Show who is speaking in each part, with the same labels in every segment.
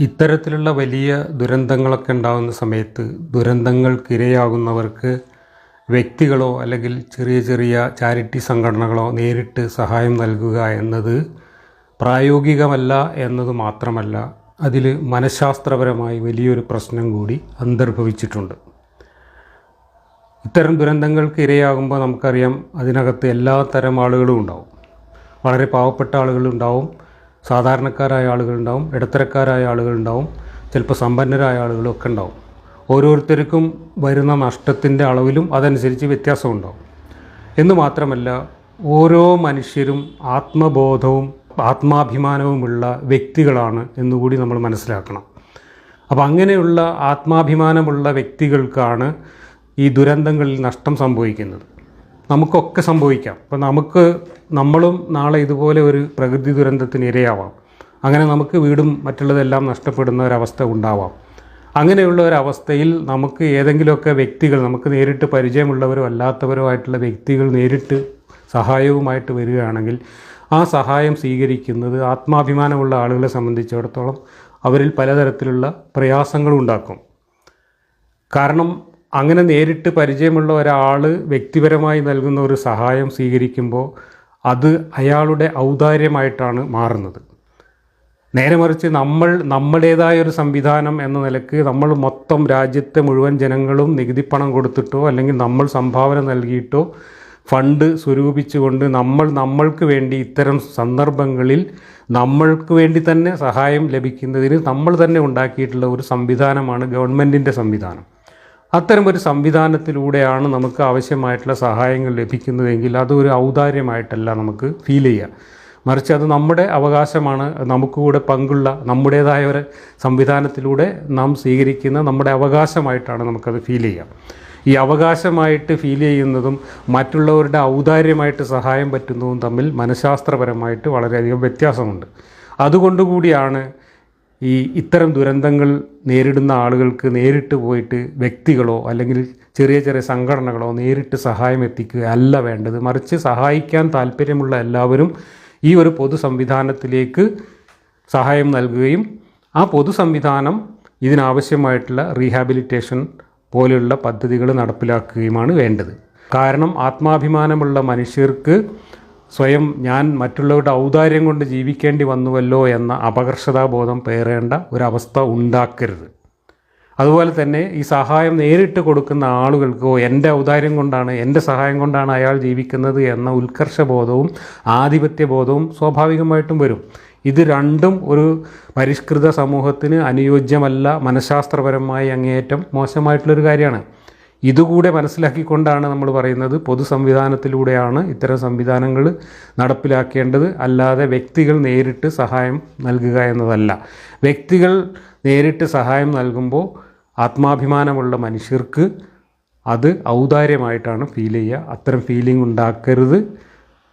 Speaker 1: ഇത്തരത്തിലുള്ള വലിയ ദുരന്തങ്ങളൊക്കെ ഉണ്ടാകുന്ന സമയത്ത് ദുരന്തങ്ങൾക്കിരയാകുന്നവർക്ക് വ്യക്തികളോ അല്ലെങ്കിൽ ചെറിയ ചെറിയ ചാരിറ്റി സംഘടനകളോ നേരിട്ട് സഹായം നൽകുക എന്നത് പ്രായോഗികമല്ല എന്നത് മാത്രമല്ല അതിൽ മനഃശാസ്ത്രപരമായി വലിയൊരു പ്രശ്നം കൂടി അന്തർഭവിച്ചിട്ടുണ്ട്. ഇത്തരം ദുരന്തങ്ങൾക്ക് ഇരയാകുമ്പോൾ നമുക്കറിയാം അതിനകത്ത് എല്ലാ തരം ആളുകളും ഉണ്ടാവും. വളരെ പാവപ്പെട്ട ആളുകളുണ്ടാവും. സാധാരണക്കാരായ ആളുകളുണ്ടാവും ഇടത്തരക്കാരായ ആളുകളുണ്ടാവും ചിലപ്പോൾ സമ്പന്നരായ ആളുകളും ഒക്കെ ഉണ്ടാവും. ഓരോരുത്തർക്കും വരുന്ന നഷ്ടത്തിന്റെ അളവിലും അതനുസരിച്ച് വ്യത്യാസമുണ്ടാവും. എന്ന് മാത്രമല്ല ഓരോ മനുഷ്യരും ആത്മബോധവും ആത്മാഭിമാനവുമുള്ള വ്യക്തികളാണ് എന്നുകൂടി നമ്മൾ മനസ്സിലാക്കണം. അപ്പോൾ അങ്ങനെയുള്ള ആത്മാഭിമാനമുള്ള വ്യക്തികൾക്കാണ് ഈ ദുരന്തങ്ങളിൽ നഷ്ടം സംഭവിക്കുന്നത്. നമുക്കൊക്കെ സംഭവിക്കാം. അപ്പോൾ നമുക്ക് നമ്മളും നാളെ ഇതുപോലെ ഒരു പ്രകൃതി ദുരന്തത്തിന് ഇരയാവാം. അങ്ങനെ നമുക്ക് വീടും മറ്റുള്ളതെല്ലാം നഷ്ടപ്പെടുന്ന ഒരവസ്ഥ ഉണ്ടാവാം. അങ്ങനെയുള്ള ഒരവസ്ഥയിൽ നമുക്ക് ഏതെങ്കിലുമൊക്കെ വ്യക്തികൾ നമുക്ക് നേരിട്ട് പരിചയമുള്ളവരോ അല്ലാത്തവരോ ആയിട്ടുള്ള വ്യക്തികൾ നേരിട്ട് സഹായവുമായിട്ട് വരികയാണെങ്കിൽ ആ സഹായം സ്വീകരിക്കുന്നത് ആത്മാഭിമാനമുള്ള ആളുകളെ സംബന്ധിച്ചിടത്തോളം അവരിൽ പലതരത്തിലുള്ള പ്രയാസങ്ങളും ഉണ്ടാക്കും. കാരണം അങ്ങനെ നേരിട്ട് പരിചയമുള്ള ഒരാൾ വ്യക്തിപരമായി നൽകുന്ന ഒരു സഹായം സ്വീകരിക്കുമ്പോൾ അത് അയാളുടെ ഔദാര്യമായിട്ടാണ് മാറുന്നത്. നേരെ മറിച്ച് നമ്മൾ നമ്മുടേതായ ഒരു സംവിധാനം എന്ന നിലയ്ക്ക് നമ്മൾ മൊത്തം രാജ്യത്തെ മുഴുവൻ ജനങ്ങളും നികുതിപ്പണം കൊടുത്തിട്ടോ അല്ലെങ്കിൽ നമ്മൾ സംഭാവന നൽകിയിട്ടോ ഫണ്ട് സ്വരൂപിച്ചുകൊണ്ട് നമ്മൾ നമ്മൾക്ക് വേണ്ടി ഇത്തരം സന്ദർഭങ്ങളിൽ നമ്മൾക്ക് വേണ്ടി തന്നെ സഹായം ലഭിക്കുന്നതിന് നമ്മൾ തന്നെ ഉണ്ടാക്കിയിട്ടുള്ള ഒരു സംവിധാനമാണ് ഗവൺമെന്റിന്റെ സംവിധാനം. അത്തരം ഒരു സംവിധാനത്തിലൂടെയാണ് നമുക്ക് ആവശ്യമായിട്ടുള്ള സഹായങ്ങൾ ലഭിക്കുന്നതെങ്കിൽ അതൊരു ഔദാര്യമായിട്ടല്ല നമുക്ക് ഫീൽ ചെയ്യുക മറിച്ച് അത് നമ്മുടെ അവകാശമാണ് നമുക്ക് കൂടെ പങ്കുള്ള നമ്മുടേതായ ഒരു സംവിധാനത്തിലൂടെ നാം സ്വീകരിക്കുന്ന നമ്മുടെ അവകാശമായിട്ടാണ് നമുക്കത് ഫീൽ ചെയ്യുക ഈ അവകാശമായിട്ട് ഫീൽ ചെയ്യുന്നതും മറ്റുള്ളവരുടെ ഔദാര്യമായിട്ട് സഹായം പറ്റുന്നതും തമ്മിൽ മനഃശാസ്ത്രപരമായിട്ട് വളരെയധികം വ്യത്യാസമുണ്ട്. അതുകൊണ്ടുകൂടിയാണ് ഈ ഇത്തരം ദുരന്തങ്ങൾ നേരിടുന്ന ആളുകൾക്ക് നേരിട്ട് പോയിട്ട് വ്യക്തികളോ അല്ലെങ്കിൽ ചെറിയ ചെറിയ സംഘടനകളോ നേരിട്ട് സഹായം എത്തിക്കുക അല്ല വേണ്ടത്. മറിച്ച് സഹായിക്കാൻ താല്പര്യമുള്ള എല്ലാവരും ഈ ഒരു പൊതു സംവിധാനത്തിലേക്ക് സഹായം നൽകുകയും ആ പൊതു സംവിധാനം ഇതിനാവശ്യമായിട്ടുള്ള റീഹാബിലിറ്റേഷൻ പോലെയുള്ള പദ്ധതികൾ നടപ്പിലാക്കുകയുമാണ് വേണ്ടത്. കാരണം ആത്മാഭിമാനമുള്ള മനുഷ്യർക്ക് സ്വയം ഞാൻ മറ്റുള്ളവരുടെ ഔദാര്യം കൊണ്ട് ജീവിക്കേണ്ടി വന്നുവല്ലോ എന്ന അപകർഷതാബോധം പേറേണ്ട ഒരവസ്ഥ ഉണ്ടാക്കരുത്. അതുപോലെ തന്നെ ഈ സഹായം നേരിട്ട് കൊടുക്കുന്ന ആളുകൾക്കോ എന്റെ ഔദാര്യം കൊണ്ടാണ് എന്റെ സഹായം കൊണ്ടാണ് അയാൾ ജീവിക്കുന്നത് എന്ന ഉത്കർഷബോധവും ആധിപത്യബോധവും സ്വാഭാവികമായിട്ടും വരും. ഇത് രണ്ടും ഒരു പരിഷ്കൃത സമൂഹത്തിന് അനുയോജ്യമല്ല മനഃശാസ്ത്രപരമായി അങ്ങേയറ്റം മോശമായിട്ടുള്ളൊരു കാര്യമാണ്. ഇതുകൂടെ മനസ്സിലാക്കിക്കൊണ്ടാണ് നമ്മൾ പറയുന്നത് പൊതു സംവിധാനത്തിലൂടെയാണ് ഇത്തരം സംവിധാനങ്ങൾ നടപ്പിലാക്കേണ്ടത്. അല്ലാതെ വ്യക്തികൾ നേരിട്ട് സഹായം നൽകുക എന്നതല്ല. വ്യക്തികൾ നേരിട്ട് സഹായം നൽകുമ്പോൾ ആത്മാഭിമാനമുള്ള മനുഷ്യർക്ക് അത് ഔദാര്യമായിട്ടാണ് ഫീൽ ചെയ്യുക. അത്തരം ഫീലിംഗ് ഉണ്ടാക്കരുത്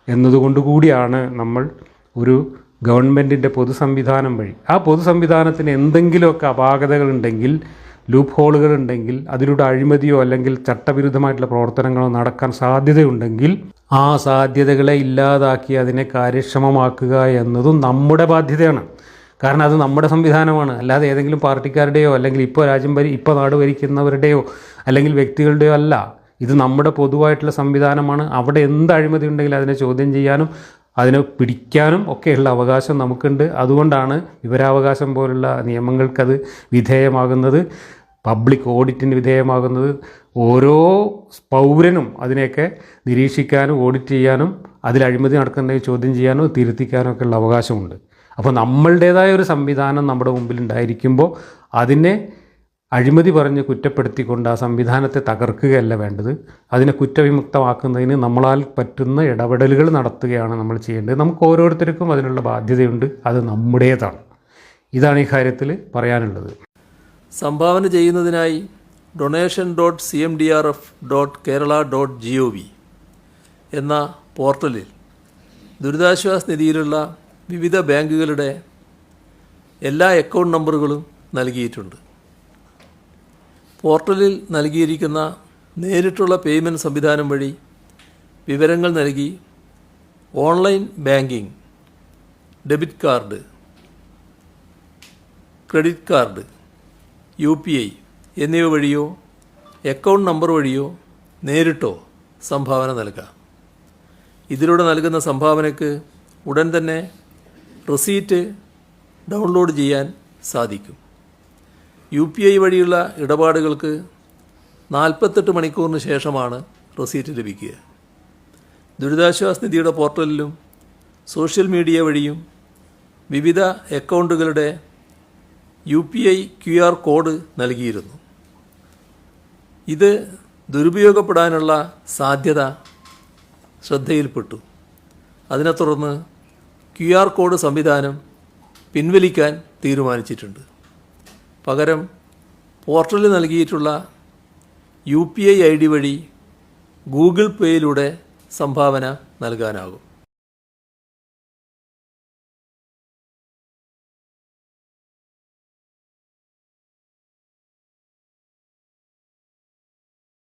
Speaker 1: എന്നതുകൊണ്ട് കൂടിയാണ് നമ്മൾ ഒരു ഗവൺമെന്റിന്റെ പൊതു സംവിധാനം വഴി. ആ പൊതു സംവിധാനത്തിന് എന്തെങ്കിലുമൊക്കെ അപാകതകളുണ്ടെങ്കിൽ ലൂപ്പ് ഹോളുകൾ ഉണ്ടെങ്കിൽ അതിലൂടെ അഴിമതിയോ അല്ലെങ്കിൽ ചട്ടവിരുദ്ധമായിട്ടുള്ള പ്രവർത്തനങ്ങളോ നടക്കാൻ സാധ്യതയുണ്ടെങ്കിൽ ആ സാധ്യതകളെ ഇല്ലാതാക്കി അതിനെ കാര്യക്ഷമമാക്കുക എന്നതും നമ്മുടെ ബാധ്യതയാണ്. കാരണം അത് നമ്മുടെ സംവിധാനമാണ്. അല്ലാതെ ഏതെങ്കിലും പാർട്ടിക്കാരുടെയോ അല്ലെങ്കിൽ ഇപ്പോൾ രാജ്യം ഭരി ഇപ്പോൾ നാട് ഭരിക്കുന്നവരുടെയോ അല്ലെങ്കിൽ വ്യക്തികളുടെയോ അല്ല. ഇത് നമ്മുടെ പൊതുവായിട്ടുള്ള സംവിധാനമാണ്. അവിടെ എന്ത് അഴിമതി ഉണ്ടെങ്കിലും അതിനെ ചോദ്യം ചെയ്യാനും അതിനെ പിടിക്കാനും ഒക്കെയുള്ള അവകാശം നമുക്കുണ്ട്. അതുകൊണ്ടാണ് വിവരാവകാശം പോലുള്ള നിയമങ്ങൾക്കത് വിധേയമാകുന്നത്. പബ്ലിക് ഓഡിറ്റിന് വിധേയമാകുന്നത് ഓരോ പൗരനും അതിനെയൊക്കെ നിരീക്ഷിക്കാനും ഓഡിറ്റ് ചെയ്യാനും അതിൽ അഴിമതി നടക്കുന്നതിനെ ചോദ്യം ചെയ്യാനോ തിരുത്തിക്കാനോ ഒക്കെ ഉള്ള അവകാശമുണ്ട്. അപ്പോൾ നമ്മളുടേതായ ഒരു സംവിധാനം നമ്മുടെ മുമ്പിൽ ഉണ്ടായിരിക്കുമ്പോൾ അതിനെ അഴിമതി പറഞ്ഞ് കുറ്റപ്പെടുത്തിക്കൊണ്ട് ആ സംവിധാനത്തെ തകർക്കുകയല്ല വേണ്ടത്. അതിനെ കുറ്റവിമുക്തമാക്കുന്നതിന് നമ്മളാൽ പറ്റുന്ന ഇടപെടലുകൾ നടത്തുകയാണ് നമ്മൾ ചെയ്യേണ്ടത്. നമുക്ക് ഓരോരുത്തർക്കും അതിനുള്ള ബാധ്യതയുണ്ട്. അത് നമ്മുടേതാണ്. ഇതാണ് ഈ കാര്യത്തിൽ പറയാനുള്ളത്.
Speaker 2: സംഭാവന ചെയ്യുന്നതിനായി donation dot C M D R F dot Kerala dot G O V എന്ന പോർട്ടലിൽ ദുരിതാശ്വാസ നിധിയിലുള്ള വിവിധ ബാങ്കുകളുടെ എല്ലാ അക്കൗണ്ട് നമ്പറുകളും നൽകിയിട്ടുണ്ട്. പോർട്ടലിൽ നൽകിയിരിക്കുന്ന നേരിട്ടുള്ള പേയ്മെന്റ് സംവിധാനം വഴി വിവരങ്ങൾ നൽകി online banking debit card credit card U P I എന്നിവ വഴിയോ അക്കൗണ്ട് നമ്പർ വഴിയോ നേരിട്ടോ സംഭാവന നൽകാം. ഇതിലൂടെ നൽകുന്ന സംഭാവനയ്ക്ക് ഉടൻ തന്നെ റെസീറ്റ് ഡൗൺലോഡ് ചെയ്യാൻ സാധിക്കും. യു പി ഐ വഴിയുള്ള ഇടപാടുകൾക്ക് നാൽപ്പത്തെട്ട് മണിക്കൂറിന് ശേഷമാണ് റെസീറ്റ് ലഭിക്കുക. ദുരിതാശ്വാസ നിധിയുടെ പോർട്ടലിലും സോഷ്യൽ മീഡിയ വഴിയും വിവിധ അക്കൗണ്ടുകളുടെ U P I Q R code നൽകിയിരുന്നു. ഇത് ദുരുപയോഗപ്പെടാനുള്ള സാധ്യത ശ്രദ്ധയിൽപ്പെട്ടു. അതിനെ തുടർന്ന് ക്യു ആർ കോഡ് സംവിധാനം പിൻവലിക്കാൻ തീരുമാനിച്ചിട്ടുണ്ട്. പകരം പോർട്ടലിൽ നൽകിയിട്ടുള്ള U P I I D വഴി ഗൂഗിൾ പേയിലൂടെ സംഭാവന നൽകാനാകും.